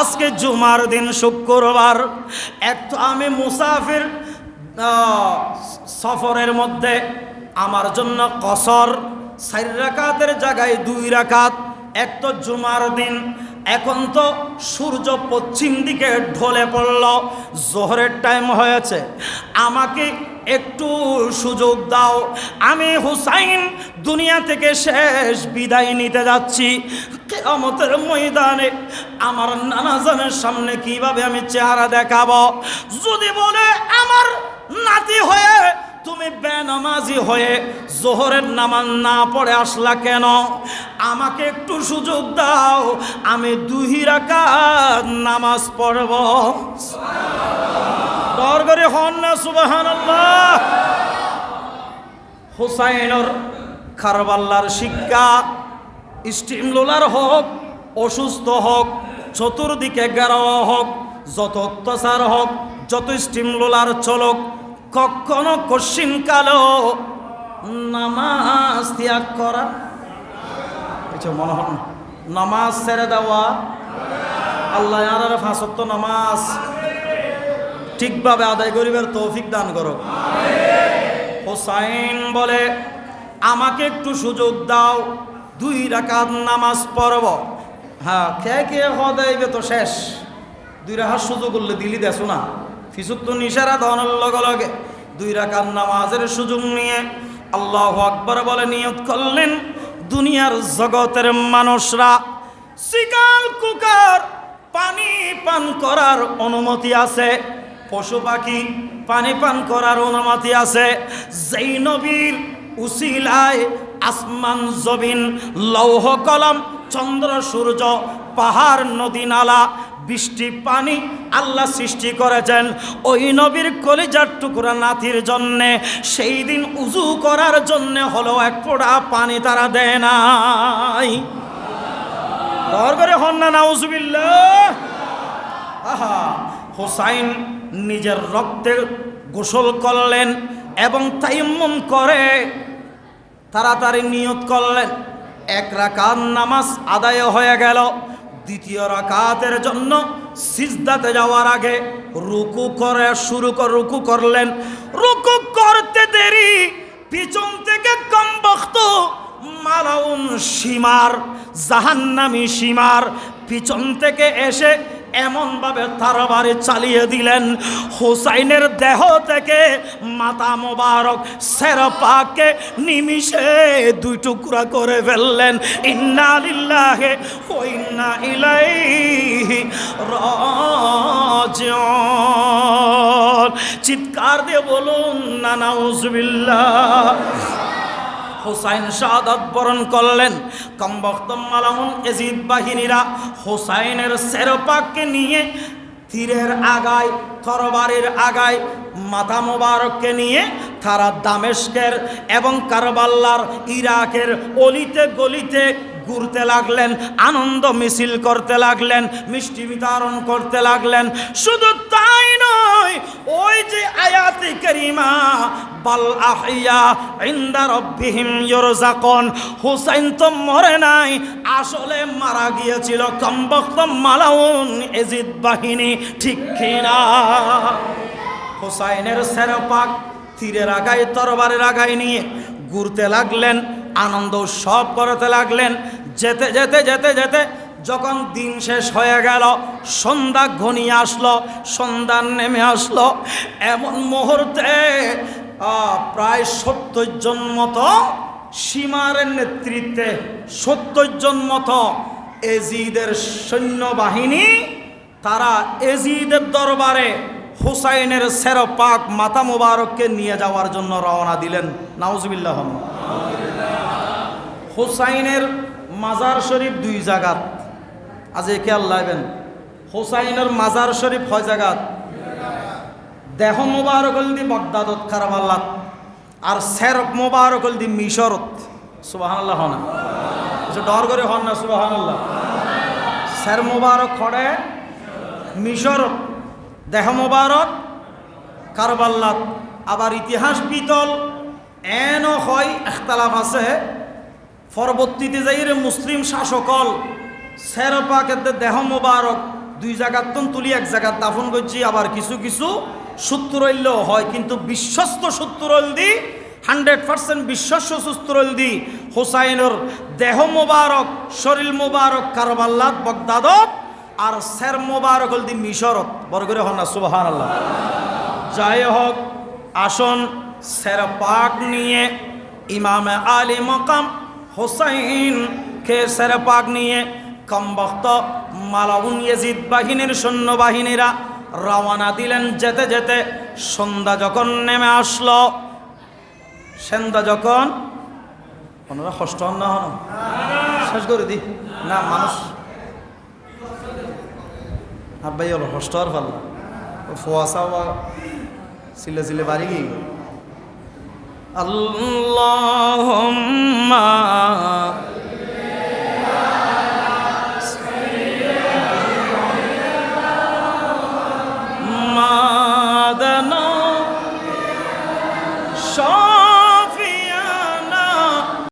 আজকে জুমার দিন শুক্রবার। এক তো আমি মুসাফির সফরের মধ্যে আমার জন্য কসর, চার রাকাতের জায়গায় দুই রাকাত, এক তো জুমার দিন। এখন তো সূর্য পশ্চিম দিকে ঢলে পড়ল, জোহরের টাইম হয়েছে। আমাকে একটু সুযোগ দাও, আমি হুসাইন দুনিয়া থেকে শেষ বিদায় নিতে যাচ্ছি। কেয়ামতের ময়দানে আমার নানাজনের সামনে কীভাবে আমি চেহারা দেখাবো? যদি বলে আমার নাতি হয়ে তুমি বেনামাজি হয়ে জোহরের নামাজ না পড়ে আসলা কেন? আমাকে একটু সুযোগ দাও, আমি দুই রাকাত নামাজ পড়ব। ডর করে হন না সুবাহান হুসাইনর খারবাল্লার শিক্ষা স্টিম লোলার হোক অসুস্থ হোক চতুর্দিকে গেরাও হোক যত অত্যাচার হোক যত স্টিম লোলার চলক কখনো কশিন কালো নামাজ ত্যাগ করা। কিছু মনে হন নামাজ ছেড়ে দেওয়া। আল্লাহ আর ফাঁসত্ব নামাজ ঠিকভাবে আদায় করিবার তৌফিক দান করো হোসাইন বলে আমাকে একটু সুযোগ দাও দুই রাকাত নামাজ পড়ব। হ্যাঁ খেয়ে খেয়ে হদাইবে তো শেষ। দুই রাখার সুযোগ করলে দিলি দেছো না। ফিসুক তো নিশারা ধনের লগে লগে। দুই রাকাত নামাজের সুযোগ নিয়ে আল্লাহ আকবর বলে নিয়ত করলেন, দুনিয়ার জগতের মানুষরা শিকাল কুকার, পানি পান করার অনুমতি আছে। পশু পাখি পানি পান করার অনুমতি আছে। যেই নবীর উসিলায় আসমান জবিন লৌহ কলম, চন্দ্র, সূর্য, পাহাড়, নদী, নালা, বৃষ্টি, পানি আল্লাহ সৃষ্টি করেছেন। ওই নবীর কলিজার টুকরা নাতির জন্যে, সেই দিন উজু করার জন্যে হলো এক ফোঁটা পানি তারা দেয় নাই। করে হন না হোসাইন নিজের রক্তে গোসল করলেন এবং তাইম্মম করে তাড়াতাড়ি নিয়ত করলেন। এক রাকাত নামাজ আদায় হয়ে গেল। দ্বিতীয় রাকাতের জন্য সিজদাতে যাওয়ার আগে রুকু করে শুরু কর রুকু করলেন। রুকু করতে দেরি, পিছন থেকে কম বক্ত মালাউন সীমার, জাহান্নামি সীমার পিছন থেকে এসে এমনভাবে তার বাড়ি চালিয়ে দিলেন। হুসাইনের দেহ থেকে মাতা মোবারক সেরপাকে নিমিষে দুই টুকরা করে ফেললেন। ইন্না লিল্লাহে ও ইন্না ইলাইহি চিৎকার দিয়ে বলুন না নাউজুবিল্লাহ হোসাইন শাহাদাত বরণ করলেন। কম্বক্তম মালামুন এজিদ বাহিনীরা হোসাইনের সেরপাককে নিয়ে তীরের আগায়, তরবারির আগায়, মাথা মোবারককে নিয়ে তারা দামেস্কের এবং কারবাল্লার ইরাকের অলিতে গলিতে ঘুরতে লাগলেন, আনন্দ মিছিল করতে লাগলেন, মিষ্টি বিতরণ করতে লাগলেন। শুধু তাই নয় ওই যে আয়াতি করিমা, বাল আহিয়া ইন্দা রব্বিহিম ইরজাকুন হুসাইন তো মরে নাই, আসলে মারা গিয়েছিল কমবক্ত মালাউন এজিদ বাহিনী, ঠিক কিনা? হুসাইনের সেরপাক তীরের আগায় তরবারের আগায় নিয়ে ঘুরতে লাগলেন, আনন্দ উৎসব করতে লাগলেন, যেতে যেতে যেতে যেতে যখন দিন শেষ হয়ে গেল, সন্ধ্যা ঘনিয়ে আসলো, সন্ধ্যা নেমে আসলো, এমন মুহূর্তে প্রায় সত্তর জন মতো সীমারের নেতৃত্বে, সত্তর জন মতো এজিদের সৈন্যবাহিনী, তারা এজিদের দরবারে হুসাইনের সের পাক মাতা মুবারককে নিয়ে যাওয়ার জন্য রওনা দিলেন। নাউজবিল্লাহ। হুসাইনের মাজার শরীফ দুই জায়গাত আজ একে আল্লাহবেন হুসাইনের মাজার শরীফ হয় জায়গাত দেহ মুবারক হল দি বগদাদত কারবাল্লাত আর সের মুবারক হল দি মিশরত। সুবাহান আল্লাহ না। ডর করে হন না সুবাহান আল্লাহ সের মুবারক খড়ে মিশরত। দেহ মুবারক, কারবাল্লাত। আবার ইতিহাস পিতল, এনও হয়, এখতালাফ আছে। পরবর্তীতে যাই মুসলিম শাসকল সেরপাকের দেহ মুবারক, দুই জায়গার তন তুলি, এক জায়গার দাফন করছি, আবার কিছু কিছু সূত্র হইলেও হয়, কিন্তু বিশ্বস্ত সূত্র দি, হান্ড্রেড পার্সেন্ট বিশ্বস্ত সূত্র দি, হোসাইনের দেহ মোবারক, শরীর মোবারক কারবাল্লাত বগদাদত, আর স্যার মোবারক হল দি মিশরত। বড় করে হন না সুবাহান আল্লাহ যাই হোক, আসন স্যার পাক নিয়ে, ইমামে আলী মকাম হোসাইন কে স্যার পাক নিয়ে কমবক্ত মালাউন ইয়েজিদ বাহিনীর সৈন্যবাহিনীরা রওয়ানা দিলেন যেতে যেতে সন্ধ্যা যখন নেমে আসলো, সন্ধ্যা যখন ওনারা কষ্ট না হন? শেষ করে দি। না, মানুষ। আব্বাই হলো কষ্ট আর ভালো ফোয়াশা বা সিলে সিলে বাড়ি গিয়ে আল্লাহুম্মা